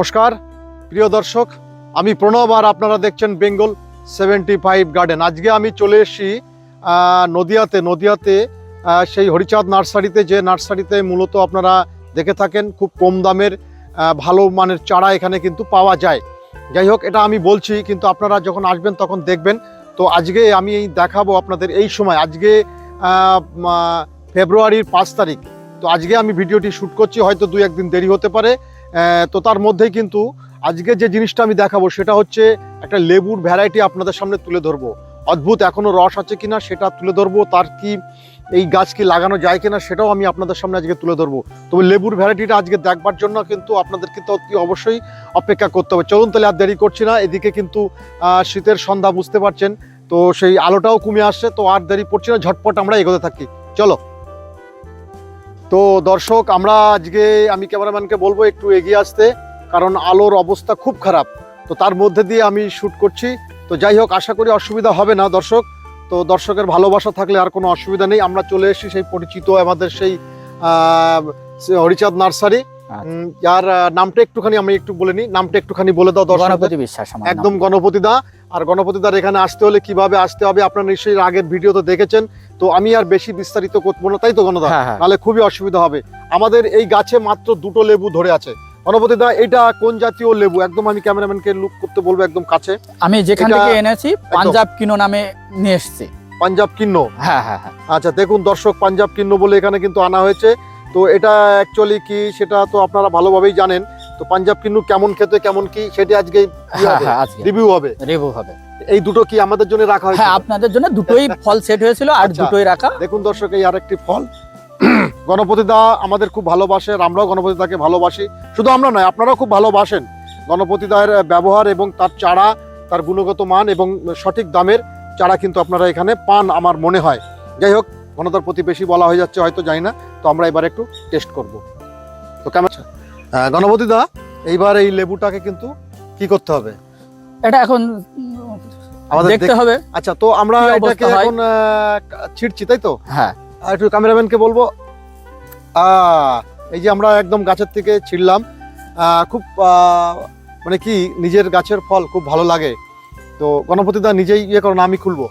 নমস্কার। প্রিয় দর্শক আমি প্রণব আর আপনারা দেখছেন বেঙ্গল সেভেন্টি ফাইভ গার্ডেন। আজকে আমি চলে আহ, নদিয়াতে। নদিয়াতে সেই হরিচাঁদ নার্সারিতে যে নার্সারিতে মূলত আপনারা দেখে থাকেন খুব কম দামের ভালো মানের চারা এখানে কিন্তু পাওয়া যায়। যাই হোক এটা আমি বলছি কিন্তু আপনারা যখন আসবেন তখন দেখবেন। তো আজকে আমি দেখাবো আপনাদের এই সময়। আজকে ফেব্রুয়ারির পাঁচ তারিখ। তো আজকে আমি ভিডিওটি শ্যুট করছি হয়তো দু একদিন দেরি হতে পারে। তো তার মধ্যেই কিন্তু আজকে যে জিনিসটা আমি দেখাবো সেটা হচ্ছে একটা লেবুর ভ্যারাইটি আপনাদের সামনে তুলে ধরবো। অদ্ভুত এখনও রস আছে কিনা সেটা তুলে ধরবো, তার কি এই গাছ কি লাগানো যায় কিনা সেটাও আমি আপনাদের সামনে আজকে তুলে ধরবো। তবে লেবুর ভ্যারাইটিটা আজকে দেখবার জন্য কিন্তু আপনাদের কিন্তু অতি অবশ্যই অপেক্ষা করতে হবে। চলুন তাহলে আর দেরি করছি না, এদিকে কিন্তু শীতের সন্ধ্যা বুঝতে পারছেন, তো সেই আলোটাও কমে আসছে, তো আর দেরি করছি না, ঝটপট আমরা এগোতে থাকি। চলো। তো দর্শক আমরা আজকে আমি ক্যামেরাম্যানকে বলব একটু এগিয়ে আসতে কারণ আলোর অবস্থা খুব খারাপ। তো তার মধ্যে দিয়ে আমি শ্যুট করছি। তো যাই হোক আশা করি অসুবিধা হবে না দর্শক। তো দর্শকের ভালোবাসা থাকলে আর কোনো অসুবিধা নেই। আমরা চলে এসেছি সেই পরিচিত আমাদের সেই হরিচাঁদ নার্সারি। যার নামটা একটুখানি আমি একটু বলে নিই। নামটা একটুখানি বলে দাও দর্শক গণপতি বিশ্বাস একদম গণপতি দা। আর গণপতি দার এখানে আসতে হলে কীভাবে আসতে হবে আপনারা নিশ্চয়ই আগের ভিডিও তো দেখেছেন। তো আমি আর বেশি বিস্তারিত করব না তাই তো গণদা? হ্যাঁ হ্যাঁ। নাহলে খুবই অসুবিধা হবে। আমাদের এই গাছে মাত্র দুটো লেবু ধরে আছে। গণপতি দা এটা কোন জাতীয় লেবু? একদম আমি ক্যামেরাম্যানকে লুক করতে বলব একদম কাছে। আমি যেখান থেকে এনেছি পাঞ্জাব কিনো নামে নিয়ে এসেছি। পাঞ্জাব কিন্ন হ্যাঁ হ্যাঁ হ্যাঁ। আচ্ছা দেখুন দর্শক পাঞ্জাব কিন্ন বলে এখানে কিন্তু আনা হয়েছে। তো এটা অ্যাকচুয়ালি কি সেটা তো আপনারা ভালোভাবেই জানেন। তো পাঞ্জাব কিন্নু কেমন খেতে কেমন কি সেটা আজকে রিভিউ হবে। রেবু হবে। এই দুটো কি আমাদের জন্য রাখা হয়েছে হ্যাঁ আপনাদের জন্য দুটোই ফল সেট হয়েছিল আর আচ্ছা। দুটোই রাখা। দেখুন দর্শক এই আরেকটি ফল। গণপতি দা আমাদের খুব ভালোবাসে আমরাও গণপতি দাকে ভালোবাসি। শুধু আমরা নয় আপনারাও খুব ভালোবাসেন। গণপতি দায়ের ব্যবহার এবং তার চারা তার গুণগত মান এবং সঠিক দামের চারা কিন্তু আপনারা এখানে পান আমার মনে হয়। যাই হোক গণতার প্রতি বেশি বলা হয়ে যাচ্ছে হয়তো জানি না। তো আমরা এবার একটু টেস্ট করব। তো কেমন গণপতি দা এইবার এই লেবুটাকে কিন্তু কি করতে হবে? এটা এখন আমাদের দেখতে হবে। আচ্ছা তো আমরা কি এটাকে এখন ছিটছি তাই তো? হ্যাঁ। আর একটু ক্যামেরাম্যানকে বলব। এই যে আমরা একদম গাছের থেকে ছিঁড়লাম। খুব মানে কি নিজের গাছের ফল খুব ভালো লাগে। তো গণপতি দা নিজেই ইয়ে করো না আমি খুলবো।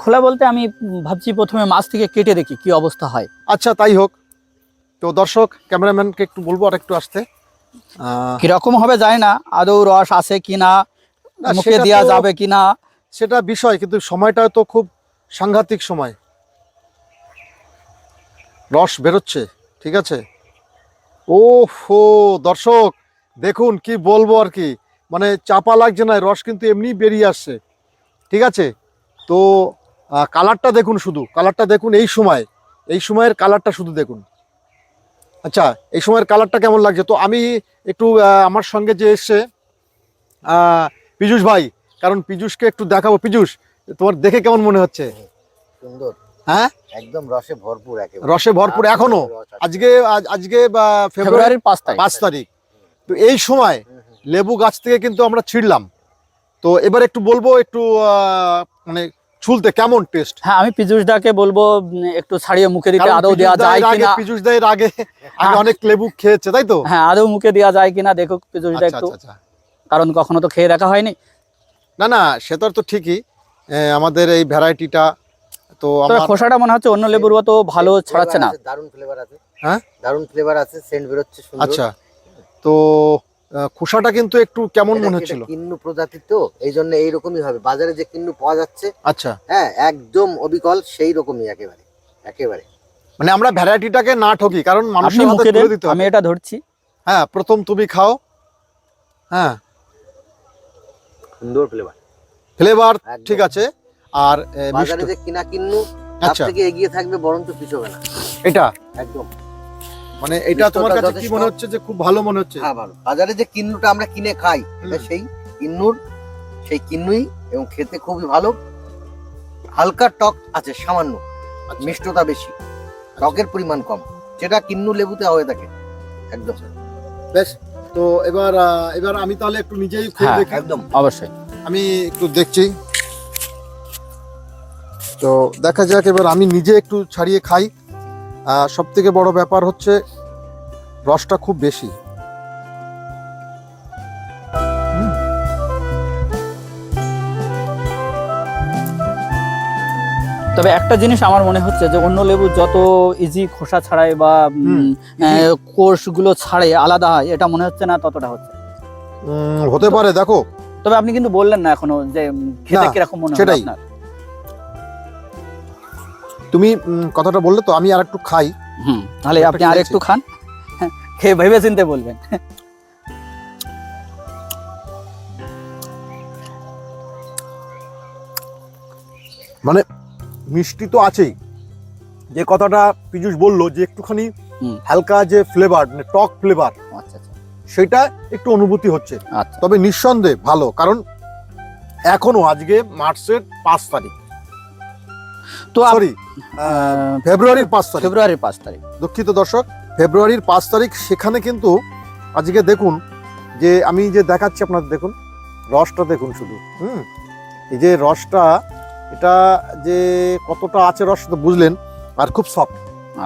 খোলা বলতে আমি ভাবছি প্রথমে মাছ থেকে কেটে দেখি কি অবস্থা হয়। আচ্ছা তাই হোক। তো দর্শক ক্যামেরাম্যানকে একটু বলব আর একটু আসতে কীরকম হবে যায় না আদৌ রস আছে কিনা না, মুখে দেওয়া যাবে কিনা সেটা বিষয় কিন্তু সময়টা তো খুব সাংঘাতিক সময়। রস বেরোচ্ছে ঠিক আছে? ও হো দর্শক দেখুন কি বলব আর কি। মানে চাপা লাগছে না রস কিন্তু এমনি বেরিয়ে আসছে ঠিক আছে? তো কালারটা দেখুন শুধু কালারটা দেখুন এই সময় এই সময়ের কালারটা শুধু দেখুন। আচ্ছা এই সময়ের কালারটা কেমন লাগছে? তো আমি একটু আমার সঙ্গে যে এসছে পীযুষ ভাই কারণ পীযুষকে একটু দেখাবো। পীযুষ তোমার দেখে কেমন মনে হচ্ছে? সুন্দর। হ্যাঁ? একদম রসে ভরপুর রসে ভরপুর এখনও? আজকে আজকে বা ফেব্রুয়ারির পাঁচ তারিখ। পাঁচ তারিখ। তো এই সময়। লেবু গাছ থেকে কিন্তু আমরা ছিঁড়লাম। তো এবার একটু বলব একটু আহ, মানে ছুলতে কেমন টেস্ট হ্যাঁ আমি পীযুষ দাকে বলব একটু ছাড়িয়ে মুখে দিতে। আদৌ দেওয়া যায় কিনা? পীযুষ দায়ের আগে আগে অনেক লেবু খেয়েছে তাই তো? হ্যাঁ আদৌ মুখে দেওয়া যায় কিনা দেখো পীযুষ দা আচ্ছা একটু। আচ্ছা আচ্ছা। কারণ কখনো তো খেয়ে দেখা হয়নি। না না সে তো আর তো ঠিকই। আমাদের এই ভ্যারাইটিটা তো আমার খোসাটা মনে হচ্ছে অন্য লেবুর মতো ভালো ছড়াচ্ছে না। দারুণ ফ্লেভার আছে। হ্যাঁ? দারুণ ফ্লেভার আছে সেন্ট বেরোচ্ছে সুন্দর। আচ্ছা তো খোসাটা কিন্তু একটু কেমন মনে হচ্ছিল? কিন্নু প্রজাতির তো এই জন্য এইরকমই হবে। বাজারে যে কিন্নু পাওয়া যাচ্ছে আচ্ছা। হ্যাঁ একদম অবিকল সেই রকমই একেবারে একেবারে। মানে আমরা ভ্যারাইটিটাকে না ঠকি কারণ মানুষের হাতে তুলে দিতে আমি এটা ধরছি। হ্যাঁ প্রথম তুমি খাও। হ্যাঁ। সুন্দর ফ্লেভার ফ্লেভার ঠিক আছে। আর বাজারে যে কিনা কিন্নু তার আচ্ছা। থেকে এগিয়ে থাকবে বরঞ্চ পিছবে না। এটা? একদম। মানে এটা তোমার কাছে কি মনে হচ্ছে যে খুব ভালো মনে হচ্ছে? হ্যাঁ ভালো। বাজারে যে কিন্নুটা আমরা কিনে খাই সেই কিন্নুর সেই কিন্নুই এবং খেতে খুবই ভালো। হালকা টক আছে সামান্য। আচ্ছা, মিষ্টতা বেশি। টকের পরিমাণ কম। যেটা কিন্নু লেবুতে হয়ে থাকে। একদম। বেশ। তো এবার এবার আমি তাহলে একটু নিজেই খেয়ে হ্যাঁ, দেখি। একদম অবশ্যই। আমি একটু দেখছি। তো দেখা যাক এবার আমি নিজে একটু ছাড়িয়ে খাই। সব থেকে বড় ব্যাপার হচ্ছে রসটা খুব বেশি। তবে একটা জিনিস আমার মনে হচ্ছে যে অন্য লেবু যত ইজি খোসা ছাড়াই বা কোষগুলো ছাড়ে আলাদা হয় এটা মনে হচ্ছে না ততটা হচ্ছে। হতে পারে দেখো। তবে আপনি কিন্তু বললেন না এখনও যে খেতে কীরকম মনে হয়। আপনার। তুমি কথাটা বললে তো আমি আর একটু খাই। হুম তাহলে আপনি আর একটু খান। খেয়ে ভেবে চিনতে বলবেন। মানে মিষ্টি তো আছেই। যে কথাটা পীযুষ বলল যে একটুখানি হালকা যে ফ্লেভার মানে টক ফ্লেভার আচ্ছা আচ্ছা। সেটা একটু অনুভূতি হচ্ছে। আচ্ছা। তবে নিঃসন্দেহে ভালো কারণ এখনও আজকে মার্চের পাঁচ তারিখ। তো সরি ফেব্রুয়ারির পাঁচ তারিখ। ফেব্রুয়ারির পাঁচ তারিখ। দুঃখিত দর্শক ফেব্রুয়ারির পাঁচ তারিখ সেখানে কিন্তু আজকে দেখুন যে আমি যে দেখাচ্ছি আপনাদের দেখুন রসটা দেখুন শুধু হুম? এই যে রসটা এটা যে কতটা আছে রস তো বুঝলেন আর খুব সফট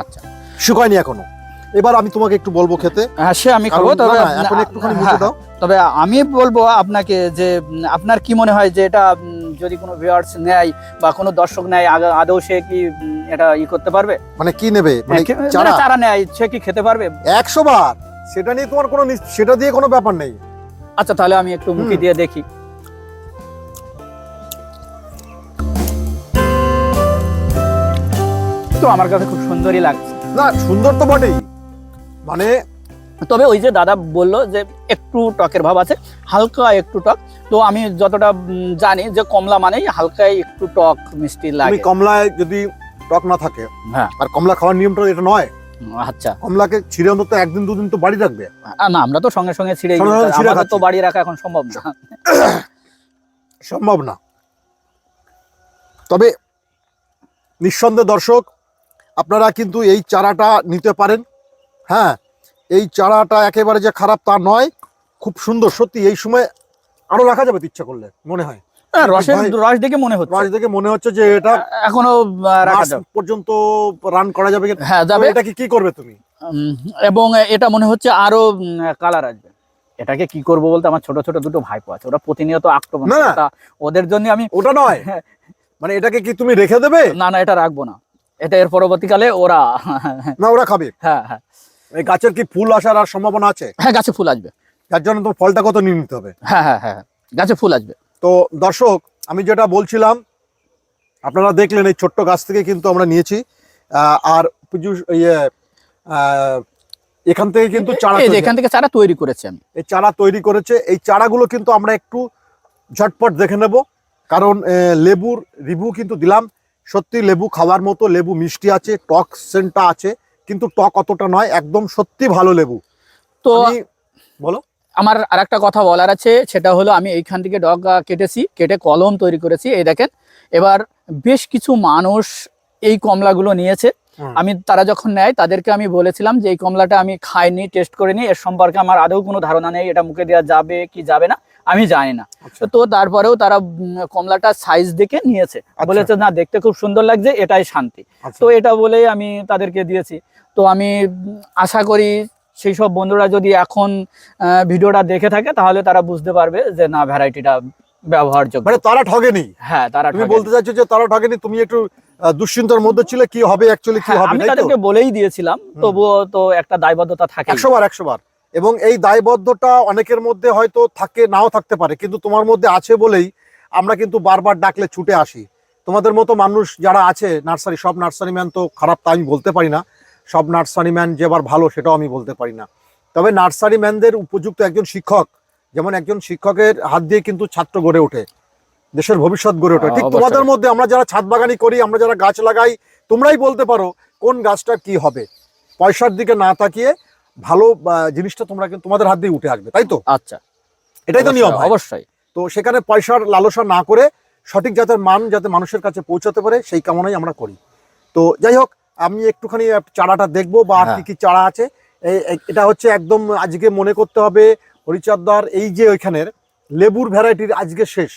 আচ্ছা। শুকায়নি এখনও। এবার আমি তোমাকে একটু বলব খেতে। হ্যাঁ সে আমি খাব তবে এখন একটুখানি মুখে দাও। তবে আমি বলব আপনাকে যে আপনার কি মনে হয় যে এটা যদি কোনো ভিউয়ার্স নেয় বা কোনো দর্শক নেয় আদৌ সে কি এটা ই করতে পারবে? মানে কি নেবে? মানে হ্যাঁ, চারা? মানে নেয় সে কি খেতে পারবে? একশো বার। সেটা নিয়ে তোমার কোনো সেটা দিয়ে কোনো ব্যাপার নেই। আচ্ছা তাহলে আমি একটু মুখে দিয়ে দেখি। তো আমার কাছে খুব সুন্দরই লাগছে। না সুন্দর তো বটেই। মানে তবে ওই যে দাদা বলল যে একটু টকের ভাব আছে হালকা একটু টক। তো আমি যতটা জানি যে কমলা মানেই হালকা একটু টক মিষ্টি লাগে। কমলায় যদি টক না থাকে হ্যাঁ। আর কমলা খাওয়ার নিয়মটা এটা নয় আচ্ছা। কমলাকে ছিঁড়ে অন্তত একদিন দুদিন তো বাড়ি রাখবে। না আমরা তো সঙ্গে সঙ্গে ছিঁড়ে আমাদের তো। বাড়ি রাখা এখন সম্ভব না। সম্ভব না। তবে নিঃসন্দেহে দর্শক আপনারা কিন্তু এই চারাটা নিতে পারেন। হ্যাঁ এই চারাটা একেবারে যে খারাপ তা নয় খুব সুন্দর। সত্যি এই সময় আরও রাখা যাবে ইচ্ছা করলে মনে হয়। হ্যাঁ, রসের ভাই, রস দেখে মনে হচ্ছে। মাছ দেখে মনে হচ্ছে যে এটা এখনও রাখা যাবে। পর্যন্ত রান করা যাবে? হ্যাঁ যাবে। এটা কি করবে তুমি? এবং এটা মনে হচ্ছে আরও কালার আসবে। এটাকে কি করব বলতে আমার ছোট ছোট দুটো ভাইপো আছে। ওরা প্রতিনিয়ত আক্রমণ ওদের জন্য আমি ওটা নয়। হ্যাঁ। মানে এটাকে কি তুমি রেখে দেবে? না না এটা রাখব না। এটা এর পরবর্তীকালে ওরা না ওরা খাবে। হ্যাঁ হ্যাঁ। এই গাছের কি ফুল আসার আর সম্ভাবনা আছে? হ্যাঁ গাছে ফুল আসবে। যার জন্য তোমার ফলটা কত নিয়ে নিতে হবে? হ্যাঁ হ্যাঁ হ্যাঁ হ্যাঁ, গাছে ফুল আসবে। তো দর্শক আমি যেটা বলছিলাম আপনারা দেখলেন এই ছোট্ট গাছ থেকে কিন্তু আমরা নিয়েছি। আর পীযূষ- ইয়ে এখান থেকে কিন্তু চারা যে এখান থেকে চারা তৈরি করেছি আমি। এই চারা তৈরি করেছে। এই চারাগুলো কিন্তু আমরা একটু ঝটপট দেখে নেব। কারণ লেবুর রিভিউ কিন্তু দিলাম। সত্যি লেবু খাওয়ার মতো লেবু মিষ্টি আছে টক সেন্টটা আছে কিন্তু টক অতটা নয় একদম সত্যি ভালো লেবু। তো বলো। আমার আর একটা কথা বলার আছে সেটা হলো আমি এইখান থেকে ডগ কেটেছি কেটে কলম তৈরি করেছি এই দেখেন। এবার বেশ কিছু মানুষ এই কমলাগুলো নিয়েছে। আমি তারা যখন নেয় তাদেরকে আমি বলেছিলাম যে এই কমলাটা আমি খাইনি টেস্ট করিনি এর সম্পর্কে আমার আদৌ কোনো ধারণা নেই এটা মুখে দেওয়া যাবে কি যাবে না। আমি জানি না। আচ্ছা। তো তারপরেও তারা কমলাটা সাইজ দেখে নিয়েছে। বলেছে না দেখতে খুব সুন্দর লাগছে এটাই শান্তি। আচ্ছা। তো এটা বলেই আমি তাদেরকে দিয়েছি। তো আমি আশা করি সেই সব বন্ধুরা যদি এখন ভিডিওটা দেখে থাকে তাহলে তারা বুঝতে পারবে যে না ভ্যারাইটিটা ব্যবহারযোগ্য। মানে তারা ঠগেনি? হ্যাঁ তারা তুমি। বলতে চাইছো যে তারা ঠগেনি তুমি একটু দুশ্চিন্তার মধ্যে ছিলে কি হবে অ্যাকচুয়ালি কি হ্যাঁ, হবে আমি তাদেরকে বলেই দিয়েছিলাম তবুও তো একটা দায়বদ্ধতা থাকে একশো বার একশো বার। এবং এই দায়বদ্ধতা অনেকের মধ্যে হয়তো থাকে নাও থাকতে পারে। কিন্তু তোমার মধ্যে আছে বলেই আমরা কিন্তু বারবার ডাকলে ছুটে আসি। তোমাদের মতো মানুষ যারা আছে নার্সারি সব নার্সারি ম্যান তো খারাপ তা আমি বলতে পারি না। সব নার্সারি ম্যান যে আবার ভালো সেটাও আমি বলতে পারি না। তবে নার্সারি ম্যানদের উপযুক্ত একজন শিক্ষক যেমন একজন শিক্ষকের হাত দিয়ে কিন্তু ছাত্র গড়ে ওঠে। দেশের ভবিষ্যৎ গড়ে ওঠে। ঠিক তোমাদের মধ্যে আমরা যারা ছাদ বাগানি করি আমরা যারা গাছ লাগাই তোমরাই বলতে পারো কোন গাছটা কি হবে। পয়সার দিকে না তাকিয়ে ভালো জিনিসটা তোমরা কিন্তু তোমাদের হাত দিয়ে উঠে আসবে তাই তো? আচ্ছা। এটাই তো নিয়ম। অবশ্যই, তো সেখানে পয়সার লালসা না করে সঠিক জাতের মান যাতে মানুষের কাছে পৌঁছাতে পারে সেই কামনাই আমরা করি। তো যাই হোক আমি একটুখানি চারাটা দেখব বা আর কি হ্যাঁ। কি চারা আছে। এটা হচ্ছে একদম আজকে মনে করতে হবে হরিচাঁদদার এই যে ওইখানের লেবুর ভ্যারাইটির আজকে শেষ।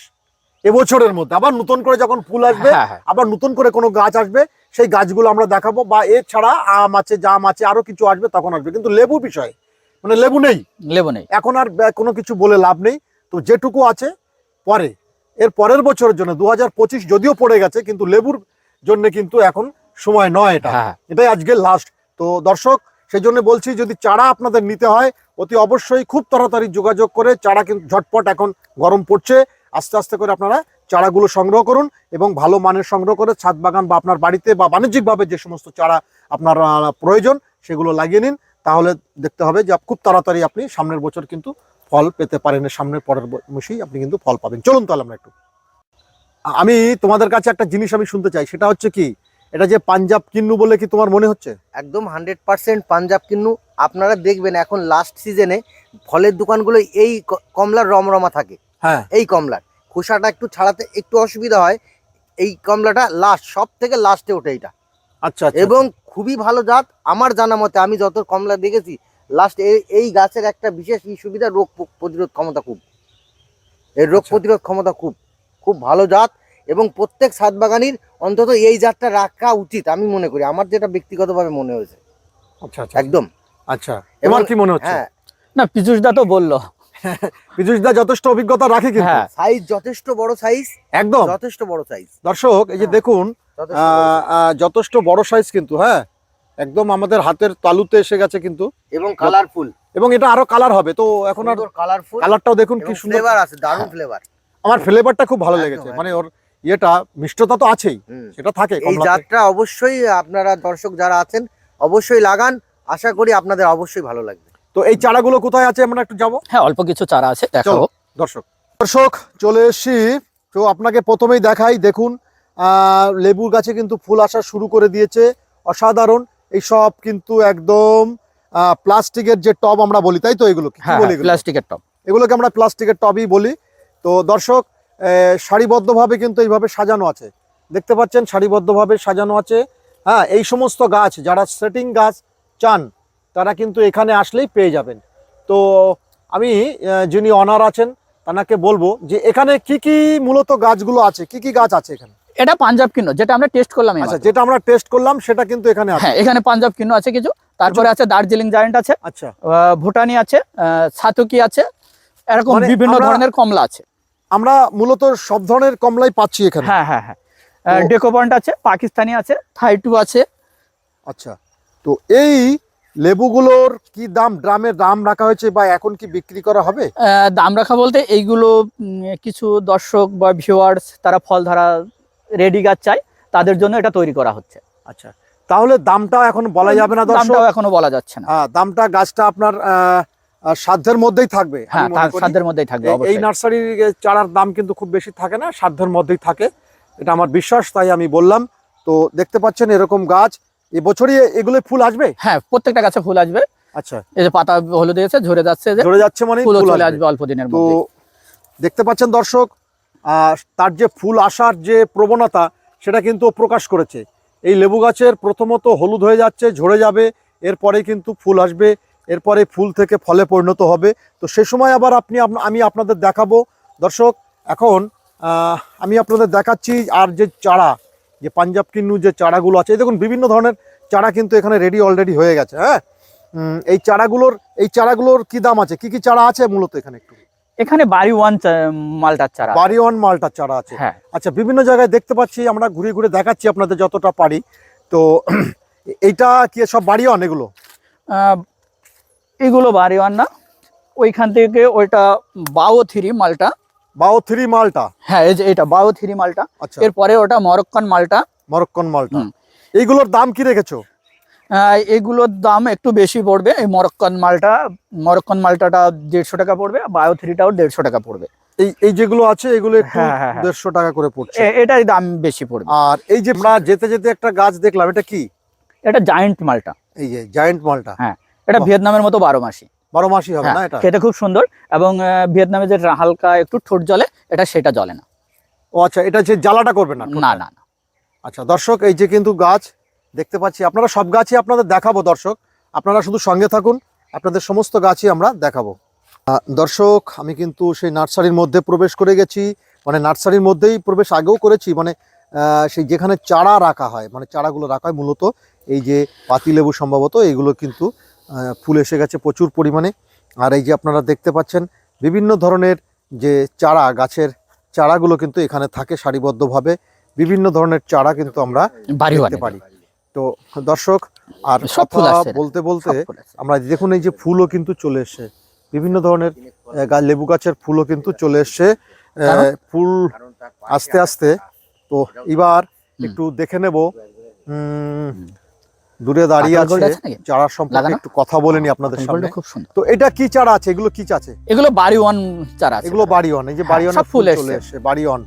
এবছরের মধ্যে। আবার নতুন করে যখন ফুল আসবে হ্যাঁ হ্যাঁ। আবার নতুন করে কোনো গাছ আসবে সেই গাছগুলো আমরা দেখাবো বা এছাড়া আম আছে জাম আছে আরও কিছু আসবে তখন আসবে। কিন্তু লেবু বিষয় মানে লেবু নেই। লেবু নেই। এখন আর কোনো কিছু বলে লাভ নেই। তো যেটুকু আছে পরে। এর পরের বছরের জন্য দু হাজার পঁচিশ যদিও পড়ে গেছে কিন্তু লেবুর জন্য কিন্তু এখন সময় নয় এটা। হ্যাঁ। এটাই আজকে লাস্ট তো দর্শক সেই জন্য বলছি যদি চারা আপনাদের নিতে হয় অতি অবশ্যই খুব তাড়াতাড়ি যোগাযোগ করে চারা কিন্তু ঝটপট এখন গরম পড়ছে। আস্তে আস্তে করে আপনারা চারাগুলো সংগ্রহ করুন এবং ভালো মানের সংগ্রহ করে ছাদ বাগান বা আপনার বাড়িতে বা বাণিজ্যিকভাবে যে সমস্ত চারা আপনার প্রয়োজন সেগুলো লাগিয়ে নিন। তাহলে দেখতে হবে যে খুব তাড়াতাড়ি আপনি সামনের বছর কিন্তু ফল পেতে পারেন সামনের পরের মাসেই আপনি কিন্তু ফল পাবেন। চলুন তাহলে আমরা একটু। আমি তোমাদের কাছে একটা জিনিস আমি শুনতে চাই সেটা হচ্ছে কি? এটা যে পাঞ্জাব কিন্নু বলে কি তোমার মনে হচ্ছে? একদম হান্ড্রেড পার্সেন্ট পাঞ্জাব কিন্তু আপনারা দেখবেন এখন লাস্ট সিজনে ফলের দোকানগুলো এই কমলার রমরমা থাকে। হ্যাঁ। এই কমলার। খোসাটা একটু ছাড়াতে একটু অসুবিধা হয়। এই কমলাটা লাস্ট সব থেকে লাস্টে ওঠে এটা আচ্ছা আচ্ছা। এবং খুবই ভালো জাত আমার জানা মতে আমি যত কমলা দেখেছি লাস্ট এই গাছের একটা বিশেষ ই সুবিধা রোগ প্রতিরোধ ক্ষমতা খুব। এর রোগ আচ্ছা। প্রতিরোধ ক্ষমতা খুব। খুব ভালো জাত এবং প্রত্যেক সাত বাগানির অন্তত এই জাতটা রাখা উচিত আমি মনে করি। আমার যেটা ব্যক্তিগতভাবে মনে হয়েছে। আচ্ছা আচ্ছা। একদম। আচ্ছা। এবার কি মনে হচ্ছে? হ্যাঁ। না দা তো বলল। পীযুষ দা যথেষ্ট অভিজ্ঞতা রাখে কিন্তু। হ্যাঁ। সাইজ যথেষ্ট বড় সাইজ একদম। যথেষ্ট বড় সাইজ দর্শক এই যে হ্যাঁ। দেখুন যথেষ্ট বড় সাইজ কিন্তু হ্যাঁ? একদম আমাদের হাতের তালুতে এসে গেছে কিন্তু। এবং কালারফুল এবং এটা আরও কালার হবে তো এখন আর কালারফুল কালারটাও দেখুন কি সুন্দর। ফ্লেভার আছে দারুণ হ্যাঁ। ফ্লেভার আমার ফ্লেভারটা খুব ভালো লেগেছে মানে ওর ইয়েটা মিষ্টতা তো আছেই সেটা থাকে এই জাতটা অবশ্যই আপনারা দর্শক যারা আছেন অবশ্যই লাগান। আশা করি আপনাদের অবশ্যই ভালো লাগবে। তো এই চারাগুলো কোথায় আছে? আমরা একটু যাব। হ্যাঁ অল্প কিছু চারা আছে দেখাবো। দর্শক। দর্শক চলে এসছি। তো আপনাকে প্রথমেই দেখাই দেখুন লেবুর গাছে কিন্তু ফুল আসা শুরু করে দিয়েছে। অসাধারণ। এই সব কিন্তু একদম প্লাস্টিকের যে টব আমরা বলি তাই তো এগুলো হ্যাঁ প্লাস্টিকের টপ এগুলোকে আমরা প্লাস্টিকের টবই বলি। তো দর্শক সারিবদ্ধভাবে কিন্তু এইভাবে সাজানো আছে। দেখতে পাচ্ছেন সারিবদ্ধভাবে সাজানো আছে। হ্যাঁ এই সমস্ত গাছ যারা সেটিং গাছ চান তারা কিন্তু এখানে আসলেই পেয়ে যাবেন। তো আমি যিনি অনার আছেন তানাকে বলব যে এখানে কি কি মূলত গাছগুলো আছে কি কি গাছ আছে এখানে? এটা পাঞ্জাব কিন্ন যেটা আমরা টেস্ট করলাম আচ্ছা যেটা আমরা টেস্ট করলাম সেটা কিন্তু এখানে আছে। হ্যাঁ এখানে পাঞ্জাব কিন্ন আছে কিছু। তারপরে আছে দার্জিলিং জায়েন্ট আছে আচ্ছা। ভুটানি আছে ছাতুকি আছে এরকম মানে বিভিন্ন ধরনের কমলা আছে। আমরা মূলত সব ধরনের কমলাই পাচ্ছি এখানে। হ্যাঁ হ্যাঁ হ্যাঁ। তো- ডেকো আছে পাকিস্তানি আছে থাইটু আছে। আচ্ছা। তো এই লেবুগুলোর কি দাম ড্রামের দাম রাখা হয়েছে বা এখন কি বিক্রি করা হবে? দাম রাখা বলতে এইগুলো কিছু দর্শক বা ভিউয়ার্স তারা ফল ধরা রেডি গাছ চায় তাদের জন্য এটা তৈরি করা হচ্ছে। আচ্ছা তাহলে দামটা এখন বলা যাবে না দর্শক? এখনও বলা যাচ্ছে না। হ্যাঁ, দামটা গাছটা আপনার সাধ্যের মধ্যেই থাকবে হ্যাঁ। সাধ্যের মধ্যেই থাকবে এই- এই নার্সারির চারার দাম কিন্তু খুব বেশি থাকে না সাধ্যের মধ্যেই থাকে এটা আমার বিশ্বাস তাই আমি বললাম। তো দেখতে পাচ্ছেন এরকম গাছ এবছরই এগুলো ফুল আসবে? হ্যাঁ প্রত্যেকটা গাছে ফুল আসবে। আচ্ছা। এই যে পাতা হলুদ হয়েছে ঝরে যাচ্ছে ধরে যাচ্ছে মানে ফুল চলে আসবে। অল্প দিনের তো মধ্যে। দেখতে পাচ্ছেন দর্শক তার যে ফুল আসার যে প্রবণতা সেটা কিন্তু প্রকাশ করেছে। এই লেবু গাছের প্রথমত হলুদ হয়ে যাচ্ছে ঝরে যাবে এরপরে কিন্তু ফুল আসবে এরপরে ফুল থেকে ফলে পরিণত হবে। তো সে সময় আবার আপনি আমি আপনাদের দেখাবো। দর্শক এখন আমি আপনাদের দেখাচ্ছি আর যে চারা যে পাঞ্জাব কিন্নু যে চারাগুলো আছে এই দেখুন বিভিন্ন ধরনের চারা কিন্তু এখানে রেডি অলরেডি হয়ে গেছে হ্যাঁ? এই চারাগুলোর এই চারাগুলোর কি দাম আছে? কি কি চারা আছে মূলত এখানে একটু? এখানে বাড়ি ওয়ান মালটার চারা বাড়ি ওয়ান মালটার চারা আছে। হ্যাঁ। আচ্ছা বিভিন্ন জায়গায় দেখতে পাচ্ছি আমরা ঘুরে ঘুরে দেখাচ্ছি আপনাদের যতটা পারি। তো এইটা কি সব বাড়ি ওয়ান এগুলো? এগুলো বাড়ি ওয়ান না। ওইখান থেকে ওইটা বাও থ্রি মালটা। বাও থ্রি মালটা? হ্যাঁ এই যে এটা বাও থ্রি মালটা। আচ্ছা। এরপরে ওটা মরক্কান মালটা। মরক্কন মালটা। এইগুলোর দাম কি রেখেছো? এগুলোর দাম একটু বেশি পড়বে। এই মরক্কান মালটা মরক্কান মালটাটা দেড়শো টাকা পড়বে বায়ো থ্রিটাও দেড়শো টাকা পড়বে। এই এই যেগুলো আছে এগুলো হ্যাঁ, হ্যাঁ, হ্যাঁ। দেড়শো টাকা করে পড়ছে। এ- এটার দাম বেশি পড়বে। আর এই যে আমরা যেতে যেতে একটা গাছ দেখলাম এটা কি? এটা জায়েন্ট মালটা। এই যে জায়েন্ট মালটা। হ্যাঁ এটা ভিয়েতনামের মতো বারো মাসি। বারো মাসই হবে হ্যাঁ না এটা? খেতে খুব সুন্দর। এবং ভিয়েতনামে যে হালকা একটু ঠোঁট জলে এটা সেটা জলে না। ও আচ্ছা এটা যে জ্বালাটা করবে না না না আচ্ছা দর্শক এই যে কিন্তু গাছ দেখতে পাচ্ছি আপনারা সব গাছই আপনাদের দেখাবো দর্শক। আপনারা শুধু সঙ্গে থাকুন আপনাদের সমস্ত গাছই আমরা দেখাবো। দর্শক আমি কিন্তু সেই নার্সারির মধ্যে প্রবেশ করে গেছি। মানে নার্সারির মধ্যেই প্রবেশ আগেও করেছি মানে আহ, সেই যেখানে চারা রাখা হয় মানে চারাগুলো রাখা হয় মূলত এই যে পাতিলেবু সম্ভবত এইগুলো কিন্তু ফুল এসে গেছে প্রচুর পরিমাণে। আর এই যে আপনারা দেখতে পাচ্ছেন বিভিন্ন ধরনের যে চারা গাছের চারাগুলো কিন্তু এখানে থাকে সারিবদ্ধভাবে। বিভিন্ন ধরনের চারা কিন্তু আমরা বাড়ি দেখতে পারি। তো দর্শক আর সব কথা বলতে বলতে আমরা দেখুন এই যে ফুলও কিন্তু চলে এসছে। বিভিন্ন ধরনের লেবু গাছের ফুলও কিন্তু চলে এসছে। ফুল আস্তে আস্তে। তো এবার একটু দেখে নেব। দূরে দাঁড়িয়ে আছে? চারা সম্পর্কে একটু কথা বলে নি আপনাদের সামনে। খুব সুন্দর। তো এটা কি চারা আছে? এগুলো কি আছে? এগুলো বাড়ি ওয়ান চারা আছে। এগুলো বাড়িওয়ান এই যে হ্যাঁ, বাড়িওয়ান ফুল ফুল চলে এসছে। এসছে বাড়িওয়ান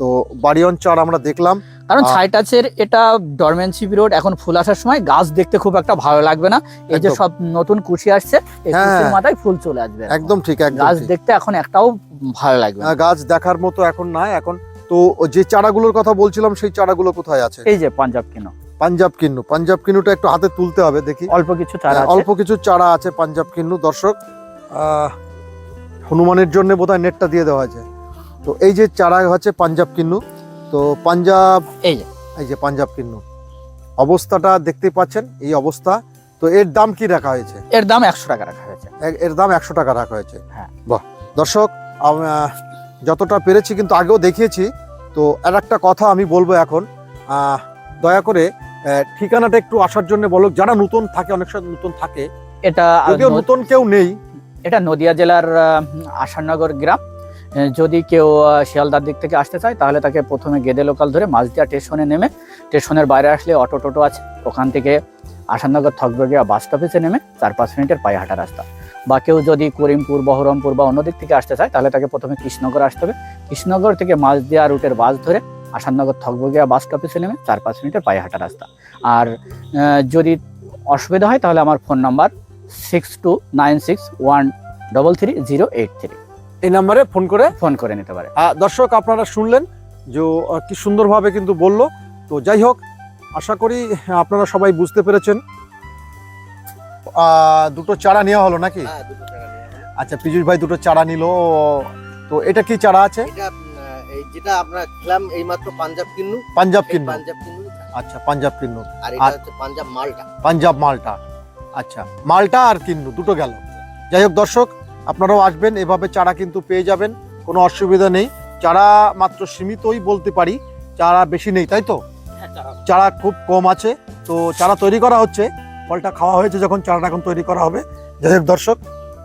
তো বাড়িওয়ান চারা আমরা দেখলাম। কারণ আহ, ছাইটাচের এটা ডরমেন্সি পিরিয়ড এখন ফুল আসার সময় গাছ দেখতে খুব একটা ভালো লাগবে না। এই যে সব নতুন কুশি আসছে এই হ্যাঁ। কুশির মাথায় ফুল চলে আসবে একদম ঠিক একদম গাছ দেখতে এখন একটাও ভালো লাগবে না। গাছ দেখার মতো এখন নাই এখন। তো যে চারাগুলোর কথা বলছিলাম সেই চারাগুলো কোথায় আছে? এই যে পাঞ্জাব কেন। পাঞ্জাব কিন্নু। পাঞ্জাব কিন্নুটা একটু হাতে তুলতে হবে দেখি। অল্প কিছু চারা হ্যাঁ, অল্প কিছু চারা আছে পাঞ্জাব কিন্নু দর্শক। হনুমানের জন্য বোধহয় নেটটা দিয়ে দেওয়া আছে। তো এই যে চারা হচ্ছে পাঞ্জাব কিন্নু তো পাঞ্জাব এই যে। এই যে পাঞ্জাব কিন্নু। অবস্থাটা দেখতে পাচ্ছেন এই অবস্থা। তো এর দাম কি রাখা হয়েছে? এর দাম একশো টাকা রাখা হয়েছে। এর দাম একশো টাকা রাখা হয়েছে। হ্যাঁ। বাহ। দর্শক যতটা পেরেছি কিন্তু আগেও দেখিয়েছি। তো আর একটা কথা আমি বলব এখন। দয়া করে ঠিকানাটা একটু আসার জন্য বলো যারা নতুন থাকে অনেক সময় নতুন থাকে। এটা যদিও নতুন কেউ নেই। এটা নদিয়া জেলার আশানগর গ্রাম। যদি কেউ শিয়ালদার দিক থেকে আসতে চায় তাহলে তাকে প্রথমে গেদে লোকাল ধরে মাঝদিয়া স্টেশনে নেমে স্টেশনের বাইরে আসলে অটো টোটো আছে। ওখান থেকে আশানগর থকবগিয়া বাস স্টপেজে নেমে চার পাঁচ মিনিটের পায়ে হাঁটা রাস্তা। বা কেউ যদি করিমপুর বহরমপুর বা অন্য দিক থেকে আসতে চায় তাহলে তাকে প্রথমে কৃষ্ণনগর আসতে হবে। কৃষ্ণনগর থেকে মাঝদিয়া রুটের বাস ধরে আশানগর থকবগিয়া বাস স্টপেজে নেমে চার পাঁচ মিনিটের পায়ে হাঁটা রাস্তা। আর যদি অসুবিধা হয় তাহলে আমার phone number six two nine six one double three zero eight three এই নাম্বারে ফোন করে ফোন করে নিতে পারে। দর্শক আপনারা শুনলেন যে কি সুন্দরভাবে কিন্তু বলল। তো যাই হোক আশা করি আপনারা সবাই বুঝতে পেরেছেন। দুটো চারা নেওয়া হলো নাকি? হ্যাঁ। আচ্ছা পীযুষ ভাই দুটো চারা নিল। তো এটা কি চারা আছে? এই যেটা আমরা খেলাম এইমাত্র পাঞ্জাব কিন্নু। পাঞ্জাব কিন্নু। পাঞ্জাব কিন্নু আচ্ছা পাঞ্জাব কিন্নু। আর এটা হচ্ছে পাঞ্জাব মালটা। পাঞ্জাব মালটা। আচ্ছা মালটা আর কিন্নু দুটো গেল। যাই হোক দর্শক আপনারাও আসবেন এভাবে চারা কিন্তু পেয়ে যাবেন কোনো অসুবিধা নেই। চারা মাত্র সীমিতই বলতে পারি চারা বেশি নেই তাই তো? চারা খুব কম আছে তো চারা তৈরি করা হচ্ছে। ফলটা খাওয়া হয়েছে যখন চারাটা এখন তৈরি করা হবে। যাই হোক দর্শক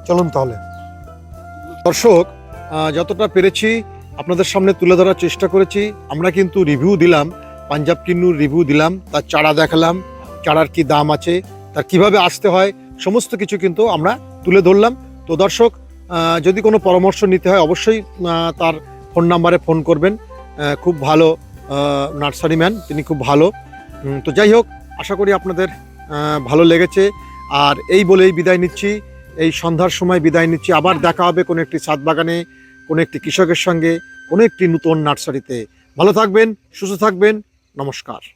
চলুন তাহলে। দর্শক যতটা পেরেছি আপনাদের সামনে তুলে ধরার চেষ্টা করেছি। আমরা কিন্তু রিভিউ দিলাম, পাঞ্জাব কিন্নুর রিভিউ দিলাম, তার চারা দেখালাম, চারার কি দাম আছে, তার কীভাবে আসতে হয়, সমস্ত কিছু কিন্তু আমরা তুলে ধরলাম। তো দর্শক যদি কোনো পরামর্শ নিতে হয় অবশ্যই তার ফোন নাম্বারে ফোন করবেন। খুব ভালো নার্সারি ম্যান তিনি খুব ভালো। তো যাই হোক, আশা করি আপনাদের ভালো লেগেছে। আর এই বলেই বিদায় নিচ্ছি। এই সন্ধ্যার সময় বিদায় নিচ্ছি। আবার দেখা হবে কোনো একটি ছাদ বাগানে। কোনো একটি কৃষকের সঙ্গে কোনো একটি নূতন নার্সারিতে। ভালো থাকবেন সুস্থ থাকবেন নমস্কার।